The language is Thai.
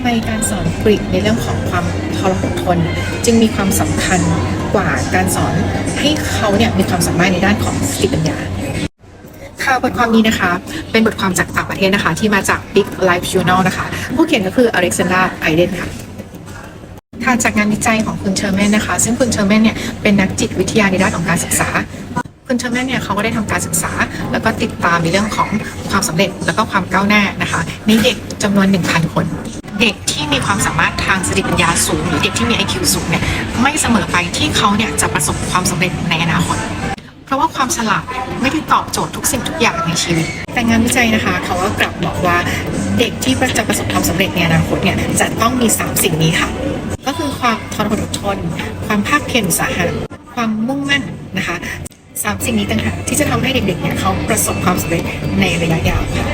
ำไมการสอนกรีกในเรื่องของความทรหดทน จึงมีความสำคัญกว่าการสอนให้เขาเนี่ยมีความสามารถในด้านของสติปัญญาค่ะบทความนี้นะคะ เป็นบทความจากต่างประเทศนะคะ ที่มาจาก Big Life Journal นะคะ ผู้เขียนก็คืออเล็กซานดราไอเดนค่ะค่ะจากงานวิจัยของคุณเชอร์แมนนะคะ ซึ่งคุณเชอร์แมนเนี่ยเป็นนักจิตวิทยาในด้านของการศึกษา คุณเชอร์แมนเนี่ยเขาก็ได้ทำการศึกษา แล้วก็ติดตามในเรื่องของความสำเร็จแล้วก็ความก้าวหน้านะคะในเด็กจำนวน 1,000 คน เด็กที่มีความสามารถทางสติปัญญาสูง หรือเด็กที่มี IQ สูงเนี่ยไม่เสมอไปที่เขาเนี่ยจะประสบความสำเร็จในอนาคต เพราะว่าความฉลาดไม่ได้ตอบโจทย์ทุกสิ่งทุกอย่างในชีวิต แต่งานวิจัยนะคะเขาก็กลับบอกว่าเด็กที่จะประสบความสำเร็จในอนาคตเนี่ยจะต้องมี 3 สิ่งนี้ค่ะ ก็คือความทนอดทน ความภาคเพียรอุตสาหะความมุ่งมั่นนะคะสามสิ่งนี้ต่างหากที่จะทำให้เด็กๆเนี่ยเขาประสบความสำเร็จในระยะยาวค่ะ